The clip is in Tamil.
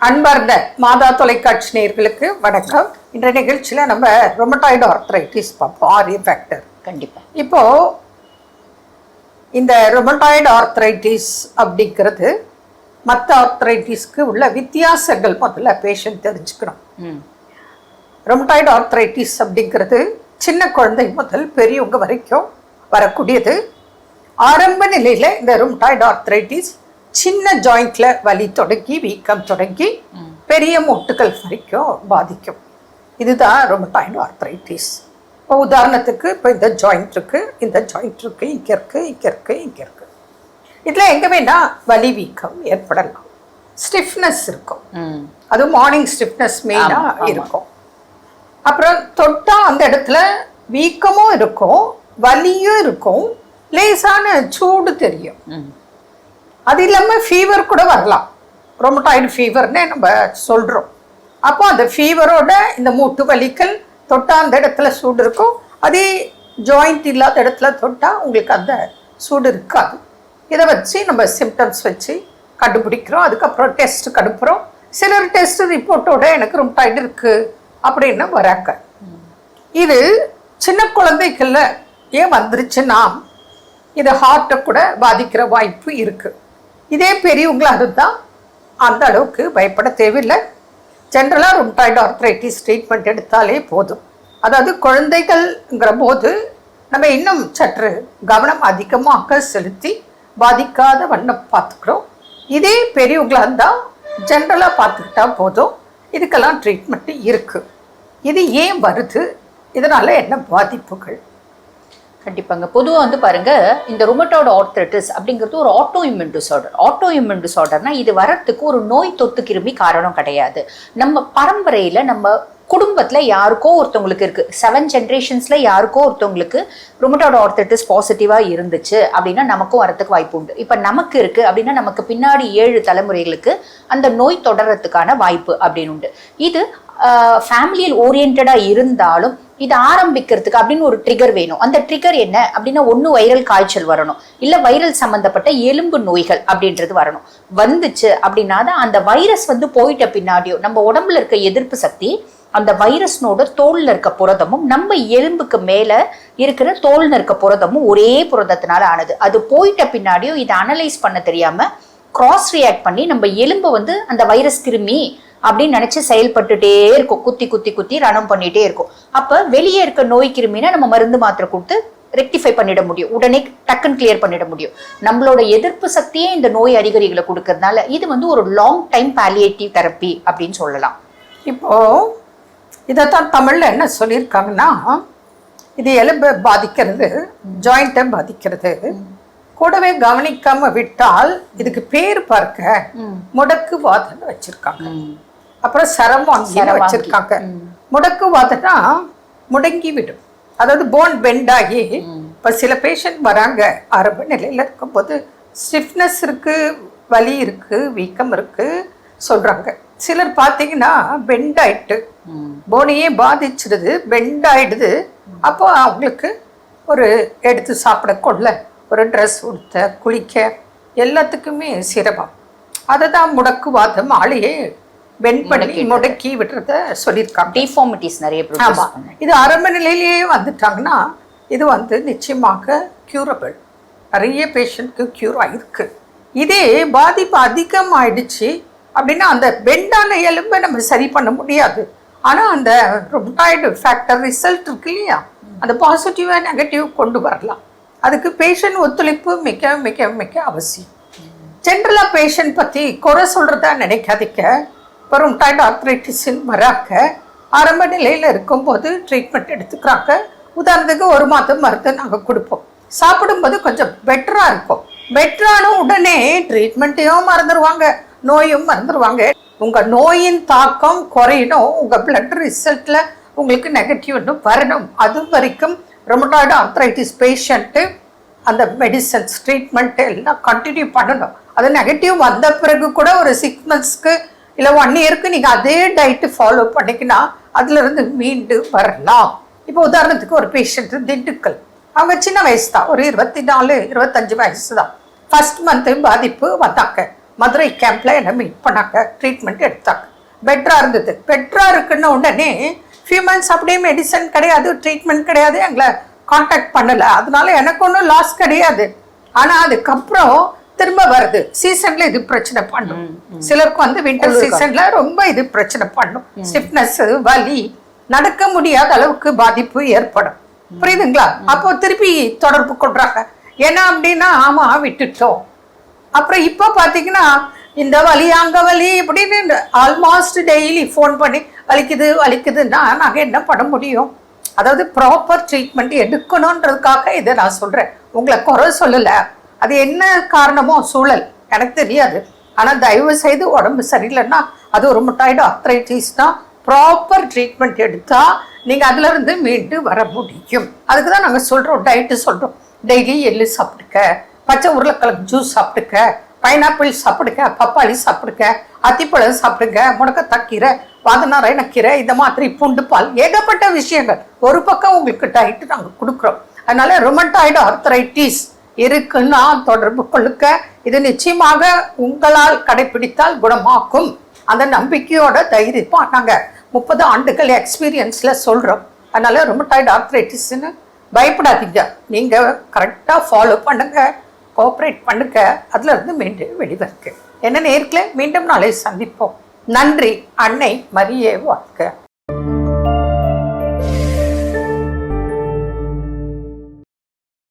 அன்பார்ந்த மாதா தொலைக்காட்சி நேயர்களுக்கு வணக்கம். இன்றைய நிகழ்ச்சியில் நம்ம ரொமட்டாய்டு ஆர்த்ரைட்டிஸ் பார்ப்போம் ஆரிய ஃபேக்டர் கண்டிப்பா. இப்போ இந்த ரொமட்டாய்டு ஆர்த்ரைட்டிஸ் அப்படிங்கிறது மற்ற ஆர்த்ரைட்டிஸ்க்கு உள்ள வித்தியாசங்கள் முதல்ல பேஷண்ட் தெரிஞ்சுக்கணும். ம். ரொமட்டாய்டு ஆர்த்ரைட்டிஸ் அப்படிங்கிறது சின்ன குழந்தை முதல் பெரியவங்க வரைக்கும் வரக்கூடியது. ஆரம்ப நிலையில் இந்த ரொமட்டாய்டு ஆர்த்ரைட்டிஸ் சின்ன ஜாயிண்ட்ல வலி தொடங்கி வீக்கம் தொடங்கி பெரிய மூட்டுகள் வரைக்கும் பாதிக்கும். இதுதான் ரொமட்டாய்டு ஆர்த்ரைட்டிஸ் இப்போ உதாரணத்துக்கு இப்போ இந்த ஜாயிண்ட் இருக்கு இந்த ஜாயிண்ட் இருக்கு இங்கே இருக்கு இங்கே இருக்கு இங்கே இருக்கு. இதில் எங்கே வேணா வலி வீக்கம் ஏற்படலாம். ஸ்டிஃப்னஸ் இருக்கும். அது மார்னிங் ஸ்டிஃப்னஸ் மெயினாக. இருக்கும். அப்புறம் தொட்டா அந்த இடத்துல வீக்கமும் இருக்கும் வலியும் இருக்கும் லேசான சூடு தெரியும். அது இல்லாமல் ஃபீவர் கூட வரலாம். ரொமட்டாய்டு ஃபீவர்னு நம்ம சொல்கிறோம் அப்போ அந்த ஃபீவரோட இந்த மூட்டு வலிகள் தொட்டா அந்த இடத்துல சூடு இருக்கும். அதே ஜாயிண்ட் இல்லாத இடத்துல தொட்டால் உங்களுக்கு அந்த சூடு இருக்காது. இதை வச்சு நம்ம சிம்டம்ஸ் வச்சு கண்டுபிடிக்கிறோம். அதுக்கப்புறம் டெஸ்ட் கடுப்புறோம் சிலர் டெஸ்ட் ரிப்போர்ட்டோட எனக்கு ரொமட்டாய்டு இருக்குது அப்படின்னு வராங்க. இது சின்ன குழந்தைகளில் ஏன் வந்துருச்சுன்னா இது ஹார்ட்டை கூட பாதிக்கிற வாய்ப்பு இருக்குது இதே பெரியவங்களாக இருந்தால் அந்த அளவுக்கு பயப்பட தேவையில்லை. ஜென்ரலாக ரும்டாய்டு ஆர்த்ரைட்டிஸ் ட்ரீட்மெண்ட் எடுத்தாலே போதும். அதாவது குழந்தைகள்ங்கிற போது நம்ம இன்னும் சற்று கவனம் அதிகமாக செலுத்தி பாதிக்காத வண்ணம் பார்த்துக்கிறோம். இதே பெரியவங்களாக இருந்தால் ஜென்ரலாக பார்த்துக்கிட்டா போதும். இதுக்கெல்லாம் ட்ரீட்மெண்ட் இருக்குது இது ஏன் வருது? இதனால் என்ன பாதிப்புகள்? கண்டிப்பாங்க. பொதுவாக வந்து பாருங்க இந்த ருமட்டாய்டு ஆர்த்ரைட்டிஸ் அப்படிங்கிறது ஒரு autoimmune disorder autoimmune டிசார்டர்னா இது வரத்துக்கு ஒரு நோய் தொத்து கிருமி காரணம் கிடையாது. நம்ம பரம்பரையில நம்ம குடும்பத்தில் யாருக்கோ ஒருத்தவங்களுக்கு இருக்கு. செவன் ஜென்ரேஷன்ஸ்ல யாருக்கோ ஒருத்தவங்களுக்கு ருமட்டாய்டு ஆர்த்ரைட்டிஸ் பாசிட்டிவா இருந்துச்சு அப்படின்னா நமக்கும் வரத்துக்கு வாய்ப்பு உண்டு. இப்ப நமக்கு இருக்கு அப்படின்னா நமக்கு பின்னாடி ஏழு தலைமுறைகளுக்கு அந்த நோய் தொடர்றதுக்கான வாய்ப்பு அப்படின்னு உண்டு. இது ஃபேமிலியில் ஓரியன்டாக இருந்தாலும் இது ஆரம்பிக்கிறதுக்கு அப்படின்னு ஒரு ட்ரிகர் வேணும். அந்த ட்ரிகர் என்ன? அப்படின்னா ஒன்று வைரல் காய்ச்சல் வரணும். இல்லை வைரல் சம்பந்தப்பட்ட எலும்பு நோய்கள் அப்படின்றது வரணும். வந்துச்சு அப்படின்னா தான் அந்த வைரஸ் வந்து போயிட்ட பின்னாடியோ நம்ம உடம்புல இருக்க எதிர்ப்பு சக்தி அந்த வைரஸ்னோட தோல்ல இருக்க புரதமும் நம்ம எலும்புக்கு மேல இருக்கிற தோல்ல இருக்க புரதமும் ஒரே புரதத்தினால ஆனது. அது போயிட்ட பின்னாடியும் இதை அனலைஸ் பண்ண தெரியாம கிராஸ் ரியாக்ட் பண்ணி நம்ம எலும்பை வந்து அந்த வைரஸ் கிருமி அப்படின்னு நினைச்சு செயல்பட்டுட்டே இருக்கும். குத்தி குத்தி குத்தி ரணம் பண்ணிட்டே இருக்கும். அப்ப வெளியே இருக்க நோய் கிருமினா நம்ம மருந்து மாத்திரை கொடுத்து ரெக்டிஃபை பண்ணிட முடியும். உடனே டக்குன்னு கிளியர் பண்ணிட முடியும். நம்மளோட எதிர்ப்பு சக்தியே இந்த நோய் அறிகுறிகளை கொடுக்கறதுனால இது வந்து ஒரு லாங் டைம் பாலியேட்டிவ் தெரப்பி அப்படின்னு சொல்லலாம். இப்போ இதைத்தான் தமிழ்ல என்ன சொல்லியிருக்காங்கன்னா இது எலும்பை பாதிக்கிறது ஜாயிண்ட்டை பாதிக்கிறது. கூடவே கவனிக்காம விட்டால் இதுக்கு பேர் பார்க்க முடக்கு வாதம்னு வச்சிருக்காங்க. அப்புறம் சரவாங்கி. வச்சிருக்காங்க? முடக்கு வாதம்னா முடங்கி விடும் அதாவது போன் பெண்ட் ஆகி இப்போ சில பேஷண்ட் வராங்க. ஆரம்ப நிலையில் இருக்கும்போது ஸ்டிஃப்னஸ் இருக்கு வலி இருக்கு வீக்கம் இருக்கு சொல்றாங்க. சிலர் பார்த்தீங்கன்னா பெண்ட் ஆயிட்டு போனையே பாதிச்சிடுது பெண்ட் ஆயிடுது. அப்போ அவங்களுக்கு ஒரு எடுத்து சாப்பிட கொள்ள ஒரு ட்ரெஸ் உடுத்த குளிக்க எல்லாத்துக்குமே சிரமம். அதை தான் முடக்குவாதம் ஆளையே பெண்ட் பண்ணி முடக்கி விடுறத சொல்லியிருக்காங்க. டிஃபார்மிட்டிஸ் நிறைய ஆமா. ப்ரொடியூஸ் பண்ண. இது ஆரம்ப நிலையிலேயே வந்துட்டாங்கன்னா இது வந்து நிச்சயமாக கியூரபிள் நிறைய பேஷண்ட்க்கு க்யூர் ஆயிருக்கு. இதே பாதிப்பு அதிகமாயிடுச்சு அப்படின்னா அந்த பெண்டான எலும்பை நம்ம சரி பண்ண முடியாது. ஆனால் அந்த ரொமட்டாய்டு ஃபேக்டர் ரிசல்ட் இருக்கு இல்லையா? அந்த பாசிட்டிவாக நெகட்டிவ் கொண்டு வரலாம். அதுக்கு பேஷண்ட் ஒத்துழைப்பு மிக மிக மிக அவசியம். ஜென்ரலாக பேஷண்ட் பற்றி குறை சொல்கிறதா நினைக்காதீங்க. இப்போ ரொமட்டாய்டு வராக்க ஆரம்ப நிலையில் இருக்கும்போது ட்ரீட்மெண்ட் எடுத்துக்கிறாங்க உதாரணத்துக்கு ஒரு மாதம் மருந்து நாங்கள் கொடுப்போம். சாப்பிடும்போது கொஞ்சம் பெட்டராக இருக்கும். பெட்டரான உடனே ட்ரீட்மெண்ட்டையும் மறந்துடுவாங்க நோயும் மறந்துடுவாங்க உங்கள் நோயின் தாக்கம் குறையணும். உங்கள் பிளட் ரிசல்ட்டில் உங்களுக்கு நெகட்டிவ்னு வரணும். அது வரைக்கும் ரொமட்டாய்டு ஆர்த்ரைட்டிஸ் பேஷண்ட்டு அந்த மெடிசன்ஸ் ட்ரீட்மெண்ட் எல்லாம் கண்டினியூ பண்ணணும். அது நெகட்டிவ் வந்த பிறகு கூட ஒரு சிக்ஸ் மந்த்ஸ்க்கு இல்லை ஒன் இயருக்கு நீங்கள் அதே டயட்டு ஃபாலோ பண்ணிக்கினா அதுலேருந்து மீண்டு வரலாம். இப்போ உதாரணத்துக்கு ஒரு பேஷண்ட் திண்டுக்கல். அவங்க சின்ன வயசு தான் ஒரு இருபத்தி நாலு இருபத்தஞ்சு வயசு தான் ஃபர்ஸ்ட் மந்த்து பாதிப்பு வந்தாங்க. மதுரை கேம்ப்ல என்னை மீட் பண்ணாங்க. ட்ரீட்மெண்ட் எடுத்தாங்க. பெட்டராக இருந்தது. பெட்டராக இருக்குன்ன உடனே ஃபியூ மந்த்ஸ் அப்படியே மெடிசன் கிடையாது ட்ரீட்மெண்ட் கிடையாது எங்களை காண்டாக்ட் பண்ணலை. அதனால எனக்கு ஒன்றும் லாஸ் கிடையாது. ஆனால் அதுக்கப்புறம் திரும்ப வருது. சீசன்ல இது பிரச்சனை பண்ணும். சிலருக்கு வந்து வின்டர் சீசன்ல ரொம்ப இது பிரச்சனை பண்ணும். ஸ்டிஃப்னஸ் வலி நடக்க முடியாத அளவுக்கு பாதிப்பு ஏற்படும். புரியுதுங்களா? அப்போ திருப்பி தொடர்பு கொள்றாங்க. ஏன்னா அப்படின்னா ஆமா விட்டுட்டோம். அப்புறம் இப்போ பார்த்தீங்கன்னா இந்த வலி அங்க வலி இப்படின்னு ஆல்மோஸ்ட் டெய்லி ஃபோன் பண்ணி வலிக்குது வலிக்குதுன்னா நாங்கள் என்ன பண்ண முடியும்? அதாவது ப்ராப்பர் ட்ரீட்மெண்ட் எடுக்கணுன்றதுக்காக இதை நான் சொல்கிறேன் உங்களை குறை சொல்லலை. அது என்ன காரணமோ சூழல். எனக்கு தெரியாது. ஆனால் தயவு செய்து உடம்பு சரியில்லைன்னா அது ஒரு முட்டாய்டு ஆர்த்ரைட்டிஸ்னா ப்ராப்பர் ட்ரீட்மெண்ட் எடுத்தால் நீங்கள் அதுலேருந்து மீண்டு வர முடியும். அதுக்கு தான் நாங்கள் சொல்கிறோம் டயட்டு சொல்கிறோம் டெய்லி எள்ளு சாப்பிடுக்க பச்சை உருளைக்கிழங்கு ஜூஸ் சாப்பிடுக்க பைனாப்பிள் சாப்பிடுங்க பப்பாளி சாப்பிடுங்க அத்திப்பழம் சாப்பிடுங்க முடக்கத்தாக்கீரை வாதநாராயணக்கீரை இந்த மாதிரி பூண்டு பால் ஏகப்பட்ட விஷயங்கள். ஒரு பக்கம் உங்களுக்கு டயட்டு நாங்கள் கொடுக்குறோம். அதனால ரொமட்டாய்டு ஆர்த்தரைட்டிஸ் இருக்குன்னா தொடர்பு கொள்ளுக்க இது நிச்சயமாக உங்களால் கடைபிடித்தால் குணமாக்கும். அந்த நம்பிக்கையோட தைரியமா நாங்கள் முப்பது ஆண்டுகள் எக்ஸ்பீரியன்ஸில் சொல்கிறோம் அதனால ரொமட்டாய்டு ஆர்த்ரைட்டிஸ்ன்னு பயப்படாதீங்க. நீங்கள் கரெக்டாக ஃபாலோ பண்ணுங்க கோஆப்ரேட் பண்ணுங்க. அதுல இருந்து மீண்டு வெளிவருக்கு. என்ன நேர்களை மீண்டும் நாளை சந்திப்போம். நன்றி அன்னை மரியே வாழ்க.